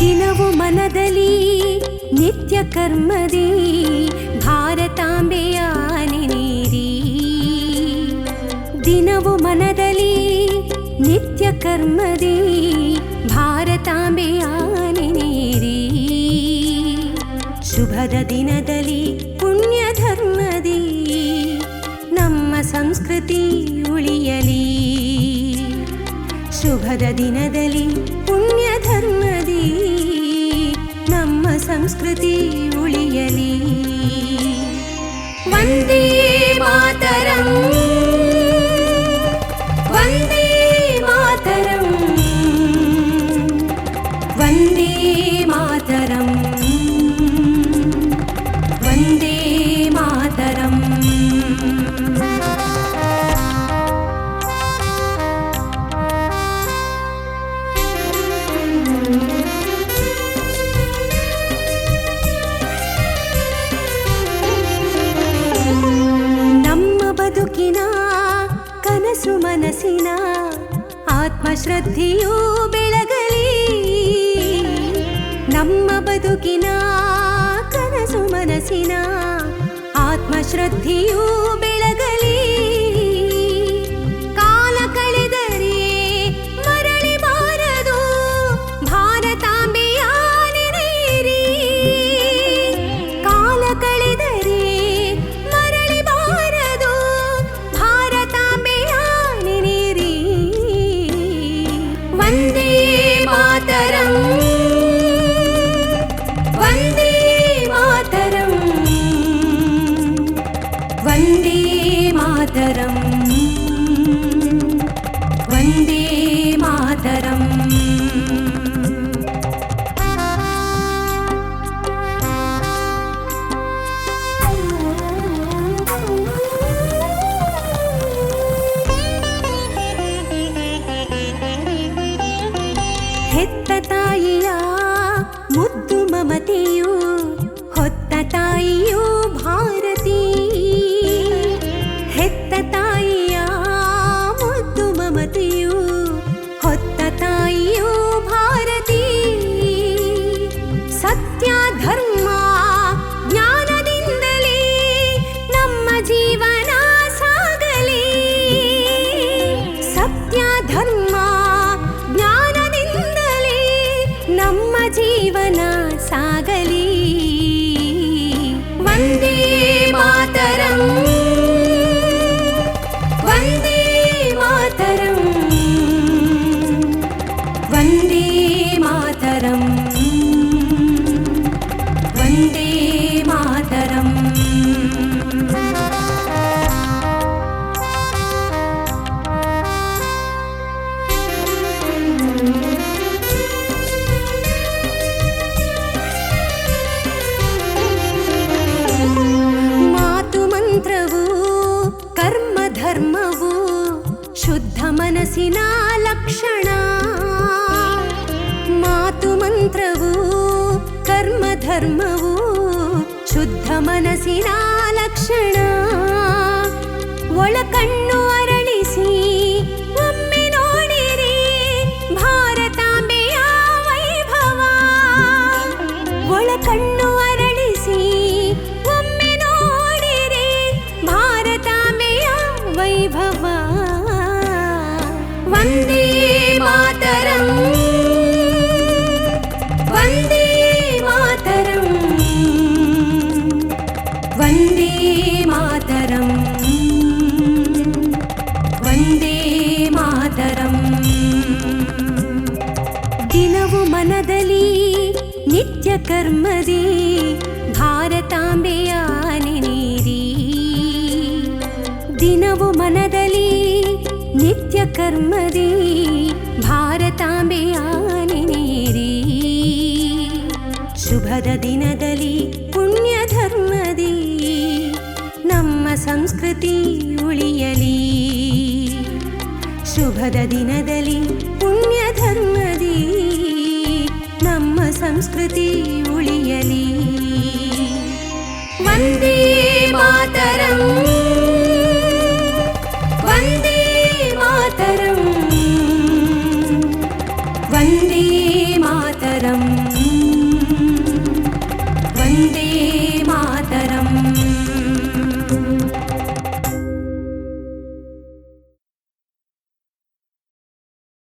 ದಿನವು ಮನದಲ್ಲಿ ನಿತ್ಯ ಕರ್ಮದಿ ಭಾರತಾಂಬೆಯ ನೀರಿ. ದಿನವು ಮನದಲ್ಲಿ ನಿತ್ಯ ಕರ್ಮದಿ ಭಾರತಾಂಬೆಯ ನೀರಿ. ಶುಭದ ದಿನದಲ್ಲಿ ಪುಣ್ಯ ಧರ್ಮದಿ ನಮ್ಮ ಸಂಸ್ಕೃತಿ ಉಳಿಯಲಿ. ಶುಭದ ದಿನದಲ್ಲಿ ಪುಣ್ಯ ಧರ್ಮದಿ संस्कृति उलियली वन्दे मातर ಬದುಕಿನ ಕನಸು ಮನಸ್ಸಿನ ಆತ್ಮಶ್ರದ್ಧೆಯೂ ಬೆಳಗಲಿ ನಮ್ಮ ಬದುಕಿನ ಕನಸು ಮನಸ್ಸಿನ ಆತ್ಮಶ್ರದ್ಧೆಯೂ ಜೀವನ ಸಾಗಲಿ ವಂದೇ ಮಾತರಂ ವಂದೇ ಮಾತರಂ ವಂದೇ ಮಾತರಂ ವಂದೇ ಶುದ್ಧ ಮನಸ್ಸಿನ ಲಕ್ಷಣ ಮಾತು ಮಂತ್ರವು ಕರ್ಮ ಧರ್ಮವು ಶುದ್ಧ ಮನಸ್ಸಿನ ಲಕ್ಷಣ ಒಳ ಕರ್ಮದಿ ಭಾರತಾಂಬೆಯ ನೀರಿ ದಿನವು ಮನದಲ್ಲಿ ನಿತ್ಯ ಕರ್ಮದಿ ಭಾರತಾಂಬೆಯ ನೀರಿ ಶುಭದ ದಿನದಲ್ಲಿ ಪುಣ್ಯ ಧರ್ಮದಿ ನಮ್ಮ ಸಂಸ್ಕೃತಿ ಉಳಿಯಲಿ. ಶುಭದ ದಿನದಲ್ಲಿ ಪುಣ್ಯ ಸಂಸ್ಕೃತಿ ಉಳಿಯಲಿ. ವಂದೇ ಮಾತರ.